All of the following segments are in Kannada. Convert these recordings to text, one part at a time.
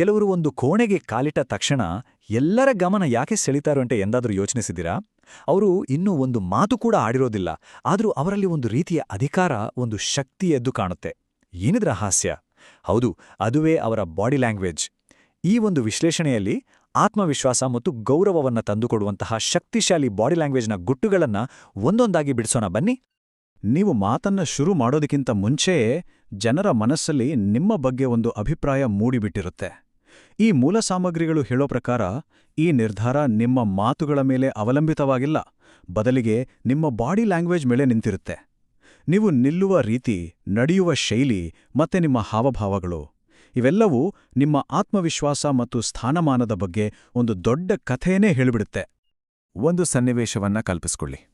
ಕೆಲವರು ಒಂದು ಕೋಣೆಗೆ ಕಾಲಿಟ್ಟ ತಕ್ಷಣ ಎಲ್ಲರ ಗಮನ ಯಾಕೆ ಸೆಳಿತಾರೋ ಅಂತ ಎಂದಾದರೂ ಯೋಚನಿಸಿದ್ದೀರಾ? ಅವರು ಇನ್ನೂ ಒಂದು ಮಾತು ಕೂಡ ಆಡಿರೋದಿಲ್ಲ, ಆದರೂ ಅವರಲ್ಲಿ ಒಂದು ರೀತಿಯ ಅಧಿಕಾರ, ಒಂದು ಶಕ್ತಿ ಎದ್ದು ಕಾಣುತ್ತೆ. ಏನಿದ್ರ ಹಾಸ್ಯ ಹೌದು, ಅದುವೇ ಅವರ ಬಾಡಿ ಲ್ಯಾಂಗ್ವೇಜ್. ಈ ಒಂದು ವಿಶ್ಲೇಷಣೆಯಲ್ಲಿ ಆತ್ಮವಿಶ್ವಾಸ ಮತ್ತು ಗೌರವವನ್ನ ತಂದುಕೊಡುವಂತಹ ಶಕ್ತಿಶಾಲಿ ಬಾಡಿ ಲ್ಯಾಂಗ್ವೇಜ್ನ ಗುಟ್ಟುಗಳನ್ನ ಒಂದೊಂದಾಗಿ ಬಿಡಿಸೋಣ ಬನ್ನಿ. ನೀವು ಮಾತನ್ನ ಶುರು ಮಾಡೋದಕ್ಕಿಂತ ಮುಂಚೆಯೇ ಜನರ ಮನಸ್ಸಲ್ಲಿ ನಿಮ್ಮ ಬಗ್ಗೆ ಒಂದು ಅಭಿಪ್ರಾಯ ಮೂಡಿಬಿಟ್ಟಿರುತ್ತೆ. ಈ ಮೂಲ ಸಾಮಗ್ರಿಗಳು ಹೇಳೋ ಪ್ರಕಾರ, ಈ ನಿರ್ಧಾರ ನಿಮ್ಮ ಮಾತುಗಳ ಮೇಲೆ ಅವಲಂಬಿತವಾಗಿಲ್ಲ. ಬದಲಿಗೆ ನಿಮ್ಮ ಬಾಡಿ ಲ್ಯಾಂಗ್ವೇಜ್ ಮೇಲೆ ನಿಂತಿರುತ್ತೆ. ನೀವು ನಿಲ್ಲುವ ರೀತಿ, ನಡೆಯುವ ಶೈಲಿ ಮತ್ತೆ ನಿಮ್ಮ ಹಾವಭಾವಗಳು. ಇವೆಲ್ಲವೂ ನಿಮ್ಮ ಆತ್ಮವಿಶ್ವಾಸ ಮತ್ತು ಸ್ಥಾನಮಾನದ ಬಗ್ಗೆ ಒಂದು ದೊಡ್ಡ ಕಥೆಯೇ ಹೇಳಿಬಿಡುತ್ತೆ. ಒಂದು ಸನ್ನಿವೇಶವನ್ನ ಕಲ್ಪಿಸ್ಕೊಳ್ಳಿ.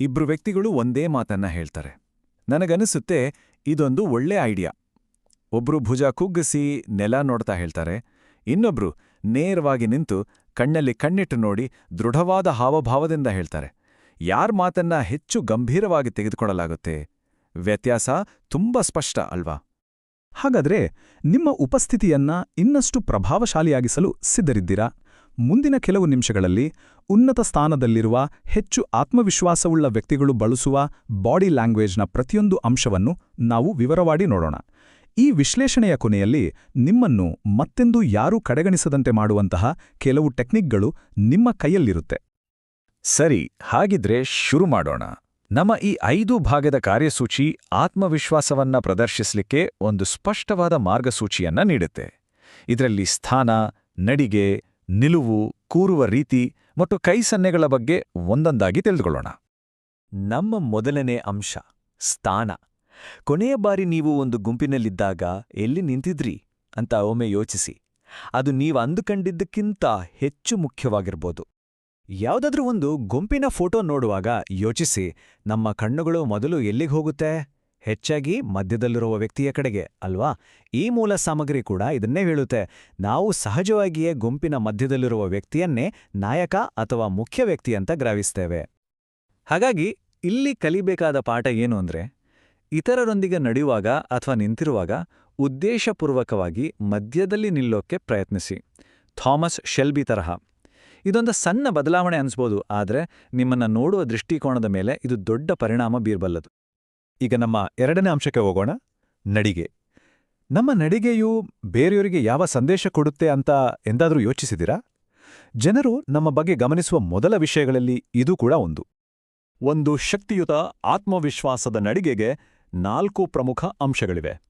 ಇಬ್ರು ವ್ಯಕ್ತಿಗಳು ಒಂದೇ ಮಾತನ್ನ ಹೇಳ್ತಾರೆ. ನನಗನಿಸುತ್ತೆ ಇದೊಂದು ಒಳ್ಳೆ ಐಡಿಯಾ. ಒಬ್ರು ಭುಜ ಕುಗ್ಗಿಸಿ ನೆಲ ನೋಡ್ತಾ ಹೇಳ್ತಾರೆ. ಇನ್ನೊಬ್ರು ನೇರವಾಗಿ ನಿಂತು ಕಣ್ಣಲ್ಲಿ ಕಣ್ಣಿಟ್ಟು ನೋಡಿ ದೃಢವಾದ ಹಾವಭಾವದಿಂದ ಹೇಳ್ತಾರೆ, ಯಾರ್ ಮಾತನ್ನ ಹೆಚ್ಚು ಗಂಭೀರವಾಗಿ ತೆಗೆದುಕೊಳ್ಳಲಾಗುತ್ತೆ? ವ್ಯತ್ಯಾಸ ತುಂಬಾ ಸ್ಪಷ್ಟ ಅಲ್ವಾ? ಹಾಗಾದ್ರೆ ನಿಮ್ಮ ಉಪಸ್ಥಿತಿಯನ್ನ ಇನ್ನಷ್ಟು ಪ್ರಭಾವಶಾಲಿಯಾಗಿಸಲು ಸಿದ್ಧರಿದ್ದೀರಾ? ಮುಂದಿನ ಕೆಲವು ನಿಮಿಷಗಳಲ್ಲಿ ಉನ್ನತ ಸ್ಥಾನದಲ್ಲಿರುವ ಹೆಚ್ಚು ಆತ್ಮವಿಶ್ವಾಸವುಳ್ಳ ವ್ಯಕ್ತಿಗಳು ಬಳಸುವ ಬಾಡಿ ಲ್ಯಾಂಗ್ವೇಜ್ನ ಪ್ರತಿಯೊಂದು ಅಂಶವನ್ನು ನಾವು ವಿವರವಾಗಿ ನೋಡೋಣ. ಈ ವಿಶ್ಲೇಷಣೆಯ ಕೊನೆಯಲ್ಲಿ ನಿಮ್ಮನ್ನು ಮತ್ತೆಂದೂ ಯಾರೂ ಕಡೆಗಣಿಸದಂತೆ ಮಾಡುವಂತಹ ಕೆಲವು ಟೆಕ್ನಿಕ್ಗಳು ನಿಮ್ಮ ಕೈಯಲ್ಲಿರುತ್ತೆ. ಸರಿ, ಹಾಗಿದ್ರೆ ಶುರು ಮಾಡೋಣ. ನಮ್ಮ ಈ ಐದು ಭಾಗದ ಕಾರ್ಯಸೂಚಿ ಆತ್ಮವಿಶ್ವಾಸವನ್ನ ಪ್ರದರ್ಶಿಸಲಿಕ್ಕೆ ಒಂದು ಸ್ಪಷ್ಟವಾದ ಮಾರ್ಗಸೂಚಿಯನ್ನ ನೀಡುತ್ತೆ. ಇದರಲ್ಲಿ ಸ್ಥಾನ, ನಡಿಗೆ, ನಿಲುವು, ಕೂರುವ ರೀತಿ ಮತ್ತು ಕೈ ಸನ್ನೆಗಳ ಬಗ್ಗೆ ಒಂದೊಂದಾಗಿ ತಿಳಿದುಕೊಳ್ಳೋಣ. ನಮ್ಮ ಮೊದಲನೇ ಅಂಶ, ಸ್ಥಾನ. ಕೊನೆಯ ಬಾರಿ ನೀವು ಒಂದು ಗುಂಪಿನಲ್ಲಿದ್ದಾಗ ಎಲ್ಲಿ ನಿಂತಿದ್ರಿ ಅಂತ ಒಮ್ಮೆ ಯೋಚಿಸಿ. ಅದು ನೀವು ಅಂದುಕೊಂಡಿದ್ದಕ್ಕಿಂತ ಹೆಚ್ಚು ಮುಖ್ಯವಾಗಿರ್ಬೋದು. ಯಾವುದಾದ್ರೂ ಒಂದು ಗುಂಪಿನ ಫೋಟೋ ನೋಡುವಾಗ ಯೋಚಿಸಿ, ನಮ್ಮ ಕಣ್ಣುಗಳು ಮೊದಲು ಎಲ್ಲಿಗೆ ಹೋಗುತ್ತೆ? ಹೆಚ್ಚಾಗಿ ಮಧ್ಯದಲ್ಲಿರುವ ವ್ಯಕ್ತಿಯ ಕಡೆಗೆ, ಅಲ್ವಾ? ಈ ಮೂಲ ಸಾಮಗ್ರಿ ಕೂಡ ಇದನ್ನೇ ಹೇಳುತ್ತೆ. ನಾವು ಸಹಜವಾಗಿಯೇ ಗುಂಪಿನ ಮಧ್ಯದಲ್ಲಿರುವ ವ್ಯಕ್ತಿಯನ್ನೇ ನಾಯಕ ಅಥವಾ ಮುಖ್ಯ ವ್ಯಕ್ತಿ ಅಂತ ಗ್ರಾವಿಸ್ತೇವೆ ಹಾಗಾಗಿ, ಇಲ್ಲಿ ಕಲಿಬೇಕಾದ ಪಾಠ ಏನು ಅಂದ್ರೆ ಇತರರೊಂದಿಗೆ ನಡೆಯುವಾಗ ಅಥವಾ ನಿಂತಿರುವಾಗ ಉದ್ದೇಶಪೂರ್ವಕವಾಗಿ ಮಧ್ಯದಲ್ಲಿ ನಿಲ್ಲೋಕ್ಕೆ ಪ್ರಯತ್ನಿಸಿ. ಥಾಮಸ್ ಶೆಲ್ಬಿ ತರಹ. ಇದೊಂದು ಸಣ್ಣ ಬದಲಾವಣೆ ಅನಿಸ್ಬೋದು, ಆದರೆ ನಿಮ್ಮನ್ನ ನೋಡುವ ದೃಷ್ಟಿಕೋನದ ಮೇಲೆ ಇದು ದೊಡ್ಡ ಪರಿಣಾಮ ಬೀರಬಲ್ಲದು. ಈಗ ನಮ್ಮ ಎರಡನೇ ಅಂಶಕ್ಕೆ ಹೋಗೋಣ. ನಡಿಗೆ. ನಮ್ಮ ನಡಿಗೆಯು ಬೇರೆಯವರಿಗೆ ಯಾವ ಸಂದೇಶ ಕೊಡುತ್ತೆ ಅಂತ ಎಂದಾದರೂ ಯೋಚಿಸಿದಿರಾ ಜನರು ನಮ್ಮ ಬಗ್ಗೆ ಗಮನಿಸುವ ಮೊದಲ ವಿಷಯಗಳಲ್ಲಿ ಇದು ಕೂಡ ಒಂದು. ಒಂದು ಶಕ್ತಿಯುತ ಆತ್ಮವಿಶ್ವಾಸದ ನಡಿಗೆಗೆ ನಾಲ್ಕು ಪ್ರಮುಖ ಅಂಶಗಳಿವೆ.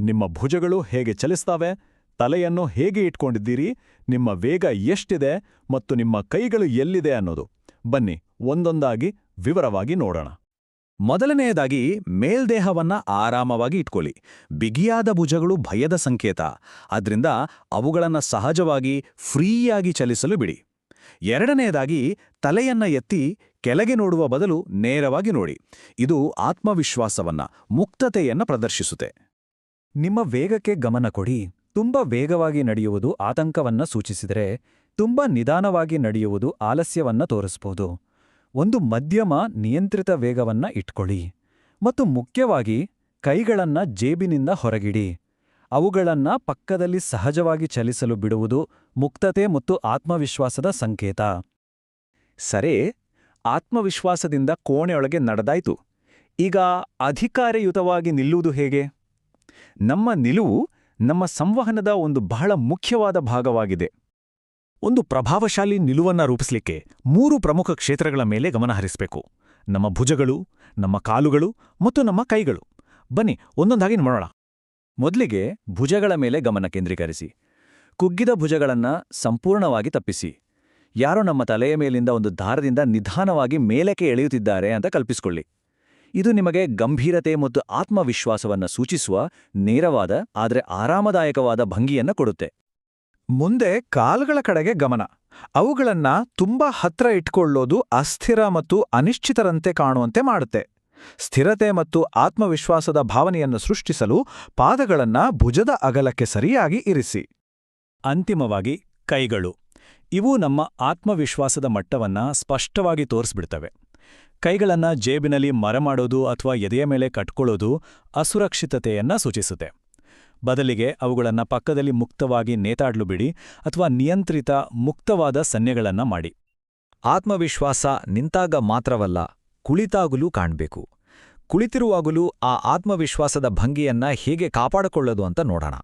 ನಿಮ್ಮ ಭುಜಗಳು ಹೇಗೆ ಚಲಿಸ್ತಾವೆ, ತಲೆಯನ್ನು ಹೇಗೆ ಇಟ್ಕೊಂಡಿದ್ದೀರಿ, ನಿಮ್ಮ ವೇಗ ಎಷ್ಟಿದೆ ಮತ್ತು ನಿಮ್ಮ ಕೈಗಳು ಎಲ್ಲಿದೆ ಅನ್ನೋದು. ಬನ್ನಿ, ಒಂದೊಂದಾಗಿ ವಿವರವಾಗಿ ನೋಡೋಣ. ಮೊದಲನೆಯದಾಗಿ, ಮೇಲ್ದೇಹವನ್ನ ಆರಾಮವಾಗಿ ಇಟ್ಕೊಳ್ಳಿ. ಬಿಗಿಯಾದ ಭುಜಗಳು ಭಯದ ಸಂಕೇತ. ಆದ್ರಿಂದ ಅವುಗಳನ್ನು ಸಹಜವಾಗಿ ಫ್ರೀಯಾಗಿ ಚಲಿಸಲು ಬಿಡಿ. ಎರಡನೆಯದಾಗಿ, ತಲೆಯನ್ನ ಎತ್ತಿ ಕೆಳಗೆ ನೋಡುವ ಬದಲು ನೇರವಾಗಿ ನೋಡಿ. ಇದು ಆತ್ಮವಿಶ್ವಾಸವನ್ನ, ಮುಕ್ತತೆಯನ್ನ ಪ್ರದರ್ಶಿಸುತ್ತೆ. ನಿಮ್ಮ ವೇಗಕ್ಕೆ ಗಮನ ಕೊಡಿ. ತುಂಬಾ ವೇಗವಾಗಿ ನಡೆಯುವುದು ಆತಂಕವನ್ನ ಸೂಚಿಸಿದರೆ, ತುಂಬಾ ನಿಧಾನವಾಗಿ ನಡೆಯುವುದು ಆಲಸ್ಯವನ್ನ ತೋರಿಸಬಹುದು ಒಂದು ಮಧ್ಯಮ, ನಿಯಂತ್ರಿತ ವೇಗವನ್ನ ಇಟ್ಕೊಳ್ಳಿ. ಮತ್ತು ಮುಖ್ಯವಾಗಿ, ಕೈಗಳನ್ನ ಜೇಬಿನಿಂದ ಹೊರಗಿಡಿ. ಅವುಗಳನ್ನ ಪಕ್ಕದಲ್ಲಿ ಸಹಜವಾಗಿ ಚಲಿಸಲು ಬಿಡುವುದು ಮುಕ್ತತೆ ಮತ್ತು ಆತ್ಮವಿಶ್ವಾಸದ ಸಂಕೇತ. ಸರೇ ಆತ್ಮವಿಶ್ವಾಸದಿಂದ ಕೋಣೆಯೊಳಗೆ ನಡೆದಾಯಿತು. ಈಗ ಅಧಿಕಾರಯುತವಾಗಿ ನಿಲ್ಲುವುದು ಹೇಗೆ? ನಮ್ಮ ನಿಲುವು ನಮ್ಮ ಸಂವಹನದ ಒಂದು ಬಹಳ ಮುಖ್ಯವಾದ ಭಾಗವಾಗಿದೆ. ಒಂದು ಪ್ರಭಾವಶಾಲಿ ನಿಲುವನ್ನ ರೂಪಿಸಲಿಕ್ಕೆ ಮೂರು ಪ್ರಮುಖ ಕ್ಷೇತ್ರಗಳ ಮೇಲೆ ಗಮನಹರಿಸಬೇಕು ನಮ್ಮ ಭುಜಗಳು, ನಮ್ಮ ಕಾಲುಗಳು ಮತ್ತು ನಮ್ಮ ಕೈಗಳು. ಬನ್ನಿ, ಒಂದೊಂದಾಗಿ ನೋಡೋಣ. ಮೊದಲಿಗೆ ಭುಜಗಳ ಮೇಲೆ ಗಮನ ಕೇಂದ್ರೀಕರಿಸಿ. ಕುಗ್ಗಿದ ಭುಜಗಳನ್ನ ಸಂಪೂರ್ಣವಾಗಿ ತಪ್ಪಿಸಿ. ಯಾರೋ ನಮ್ಮ ತಲೆಯ ಮೇಲಿಂದ ಒಂದು ದಾರದಿಂದ ನಿಧಾನವಾಗಿ ಮೇಲಕ್ಕೆ ಎಳೆಯುತ್ತಿದ್ದಾರೆ ಅಂತ ಕಲ್ಪಿಸಿಕೊಳ್ಳಿ. ಇದು ನಿಮಗೆ ಗಂಭೀರತೆ ಮತ್ತು ಆತ್ಮವಿಶ್ವಾಸವನ್ನು ಸೂಚಿಸುವ ನೇರವಾದ, ಆದರೆ ಆರಾಮದಾಯಕವಾದ ಭಂಗಿಯನ್ನು ಕೊಡುತ್ತೆ. ಮುಂದೆ ಕಾಲ್ಗಳ ಕಡೆಗೆ ಗಮನ. ಅವುಗಳನ್ನ ತುಂಬಾ ಹತ್ರ ಇಟ್ಕೊಳ್ಳೋದು ಅಸ್ಥಿರ ಮತ್ತು ಅನಿಶ್ಚಿತರಂತೆ ಕಾಣುವಂತೆ ಮಾಡುತ್ತೆ. ಸ್ಥಿರತೆ ಮತ್ತು ಆತ್ಮವಿಶ್ವಾಸದ ಭಾವನೆಯನ್ನು ಸೃಷ್ಟಿಸಲು ಪಾದಗಳನ್ನ ಭುಜದ ಅಗಲಕ್ಕೆ ಸರಿಯಾಗಿ ಇರಿಸಿ. ಅಂತಿಮವಾಗಿ ಕೈಗಳು. ಇವು ನಮ್ಮ ಆತ್ಮವಿಶ್ವಾಸದ ಮಟ್ಟವನ್ನ ಸ್ಪಷ್ಟವಾಗಿ ತೋರಿಸ್ಬಿಡ್ತವೆ. ಕೈಗಳನ್ನ ಜೇಬಿನಲ್ಲಿ ಮರಮಾಡೋದು ಅಥವಾ ಎದೆಯ ಮೇಲೆ ಕಟ್ಕೊಳ್ಳೋದು ಅಸುರಕ್ಷಿತತೆಯನ್ನ ಸೂಚಿಸುತ್ತೆ. ಬದಲಿಗೆ ಅವುಗಳನ್ನು ಪಕ್ಕದಲ್ಲಿ ಮುಕ್ತವಾಗಿ ನೇತಾಡ್ಲು ಬಿಡಿ ಅಥವಾ ನಿಯಂತ್ರಿತ, ಮುಕ್ತವಾದ ಸನ್ನೆಗಳನ್ನ ಮಾಡಿ. ಆತ್ಮವಿಶ್ವಾಸ ನಿಂತಾಗ ಮಾತ್ರವಲ್ಲ, ಕುಳಿತಾಗಲೂ ಕಾಣಬೇಕು. ಕುಳಿತಿರುವಾಗಲೂ ಆ ಆತ್ಮವಿಶ್ವಾಸದ ಭಂಗಿಯನ್ನ ಹೇಗೆ ಕಾಪಾಡಿಕೊಳ್ಳೋದು ಅಂತ ನೋಡೋಣ.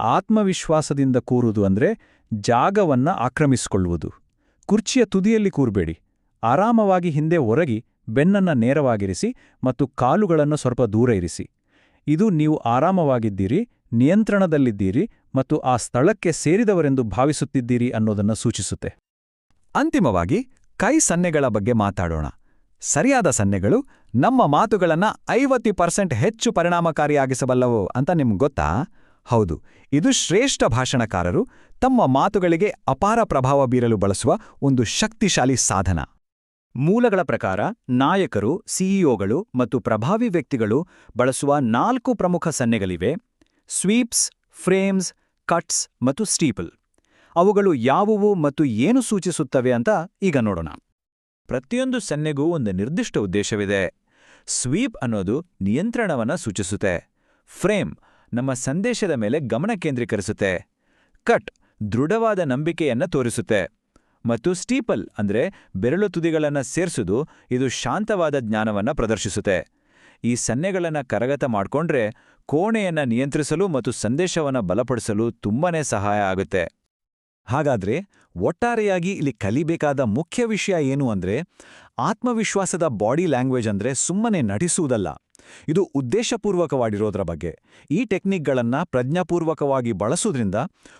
ಆತ್ಮವಿಶ್ವಾಸದಿಂದ ಕೂರುವುದು ಅಂದ್ರೆ ಜಾಗವನ್ನ ಆಕ್ರಮಿಸಿಕೊಳ್ಳುವುದು. ಕುರ್ಚಿಯ ತುದಿಯಲ್ಲಿ ಕೂರ್ಬೇಡಿ. ಆರಾಮವಾಗಿ ಹಿಂದೆ ಒರಗಿ ಬೆನ್ನನ್ನ ನೇರವಾಗಿರಿಸಿ ಮತ್ತು ಕಾಲುಗಳನ್ನು ಸ್ವಲ್ಪ ದೂರ ಇರಿಸಿ. ಇದು ನೀವು ಆರಾಮವಾಗಿದ್ದೀರಿ, ನಿಯಂತ್ರಣದಲ್ಲಿದ್ದೀರಿ ಮತ್ತು ಆ ಸ್ಥಳಕ್ಕೆ ಸೇರಿದವರೆಂದು ಭಾವಿಸುತ್ತಿದ್ದೀರಿ ಅನ್ನೋದನ್ನ ಸೂಚಿಸುತ್ತೆ. ಅಂತಿಮವಾಗಿ, ಕೈ ಸನ್ನೆಗಳ ಬಗ್ಗೆ ಮಾತಾಡೋಣ. ಸರಿಯಾದ ಸನ್ನೆಗಳು ನಮ್ಮ ಮಾತುಗಳನ್ನ ಐವತ್ತು ಪರ್ಸೆಂಟ್ ಹೆಚ್ಚು ಪರಿಣಾಮಕಾರಿಯಾಗಿಸಬಲ್ಲವು ಅಂತ ನಿಮ್ಗೆ ಗೊತ್ತಾ? ಹೌದು, ಇದು ಶ್ರೇಷ್ಠ ಭಾಷಣಕಾರರು ತಮ್ಮ ಮಾತುಗಳಿಗೆ ಅಪಾರ ಪ್ರಭಾವ ಬೀರಲು ಬಳಸುವ ಒಂದು ಶಕ್ತಿಶಾಲಿ ಸಾಧನ. ಮೂಲಗಳ ಪ್ರಕಾರ, ನಾಯಕರು, ಸಿಇಒಗಳು ಮತ್ತು ಪ್ರಭಾವಿ ವ್ಯಕ್ತಿಗಳು ಬಳಸುವ ನಾಲ್ಕು ಪ್ರಮುಖ ಸನ್ನೆಗಳಿವೆ, ಸ್ವೀಪ್ಸ್, ಫ್ರೇಮ್ಸ್, ಕಟ್ಸ್ ಮತ್ತು ಸ್ಟೀಪಲ್. ಅವುಗಳು ಯಾವುವು ಮತ್ತು ಏನು ಸೂಚಿಸುತ್ತವೆ ಅಂತ ಈಗ ನೋಡೋಣ. ಪ್ರತಿಯೊಂದು ಸನ್ನೆಗೂ ಒಂದು ನಿರ್ದಿಷ್ಟ ಉದ್ದೇಶವಿದೆ. ಸ್ವೀಪ್ ಅನ್ನೋದು ನಿಯಂತ್ರಣವನ್ನ ಸೂಚಿಸುತ್ತೆ. ಫ್ರೇಮ್ ನಮ್ಮ ಸಂದೇಶದ ಮೇಲೆ ಗಮನ ಕೇಂದ್ರೀಕರಿಸುತ್ತೆ. ಕಟ್, ದೃಢವಾದ ನಂಬಿಕೆಯನ್ನ ತೋರಿಸುತ್ತೆ. ಮತ್ತು ಸ್ಟೀಪಲ್ ಅಂದ್ರೆ ಬೆರಳು ತುದಿಗಳನ್ನ ಸೇರಿಸುದು, ಇದು ಶಾಂತವಾದ ಜ್ಞಾನವನ್ನ ಪ್ರದರ್ಶಿಸುತ್ತೆ. ಈ ಸನ್ನೆಗಳನ್ನ ಕರಗತ ಮಾಡ್ಕೊಂಡ್ರೆ ಕೋಣೆಯನ್ನ ನಿಯಂತ್ರಿಸಲು ಮತ್ತು ಸಂದೇಶವನ್ನ ಬಲಪಡಿಸಲು ತುಂಬಾನೇ ಸಹಾಯ ಆಗುತ್ತೆ. ಹಾಗಾದ್ರೆ ಒಟ್ಟಾರೆಯಾಗಿ ಇಲ್ಲಿ ಕಲಿಬೇಕಾದ ಮುಖ್ಯ ವಿಷಯ ಏನು ಅಂದ್ರೆ ಆತ್ಮವಿಶ್ವಾಸದ ಬಾಡಿ ಲ್ಯಾಂಗ್ವೇಜ್ ಅಂದ್ರೆ ಸುಮ್ಮನೆ ನಟಿಸುವುದಲ್ಲ. ಇದು ಉದ್ದೇಶಪೂರ್ವಕವಾಗಿರೋದ್ರ ಬಗ್ಗೆ. ಈ ಟೆಕ್ನಿಕ್ಗಳನ್ನು ಪ್ರಜ್ಞಾಪೂರ್ವಕವಾಗಿ ಬಳಸೋದ್ರಿಂದ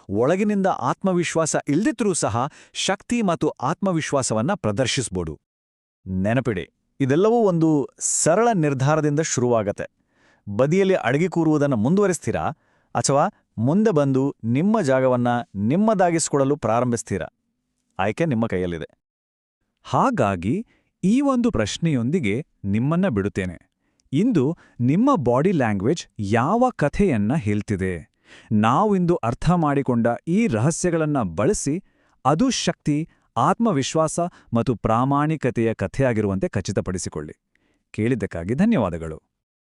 ಒಳಗಿನಿಂದ ಆತ್ಮವಿಶ್ವಾಸ ಇಲ್ದಿದ್ರೂ ಸಹ ಶಕ್ತಿ ಮತ್ತು ಆತ್ಮವಿಶ್ವಾಸವನ್ನ ಪ್ರದರ್ಶಿಸ್ಬೋದು. ನೆನಪಿಡಿ, ಇದೆಲ್ಲವೂ ಒಂದು ಸರಳ ನಿರ್ಧಾರದಿಂದ ಶುರುವಾಗತ್ತೆ. ಬದಿಯಲ್ಲಿ ಅಡಗಿ ಕೂರುವುದನ್ನು ಮುಂದುವರಿಸ್ತೀರಾ? ಅಥವಾ ಮುಂದೆ ಬಂದು ನಿಮ್ಮ ಜಾಗವನ್ನ ನಿಮ್ಮದಾಗಿಸಿಕೊಳ್ಳಲು ಪ್ರಾರಂಭಿಸ್ತೀರಾ? ಆಯ್ಕೆ ನಿಮ್ಮ ಕೈಯಲ್ಲಿದೆ. ಹಾಗಾಗಿ ಈ ಒಂದು ಪ್ರಶ್ನೆಯೊಂದಿಗೆ ನಿಮ್ಮನ್ನ ಬಿಡುತ್ತೇನೆ. ಇಂದು ನಿಮ್ಮ ಬಾಡಿ ಲ್ಯಾಂಗ್ವೇಜ್ ಯಾವ ಕಥೆಯನ್ನ ಹೇಳ್ತಿದೆ? ನಾವಿಂದು ಅರ್ಥ ಮಾಡಿಕೊಂಡ ಈ ರಹಸ್ಯಗಳನ್ನ ಬಳಸಿ ಅದು ಶಕ್ತಿ, ಆತ್ಮವಿಶ್ವಾಸ ಮತ್ತು ಪ್ರಾಮಾಣಿಕತೆಯ ಕಥೆಯಾಗಿರುವಂತೆ ಖಚಿತಪಡಿಸಿಕೊಳ್ಳಿ. ಕೇಳಿದ್ದಕ್ಕಾಗಿ ಧನ್ಯವಾದಗಳು.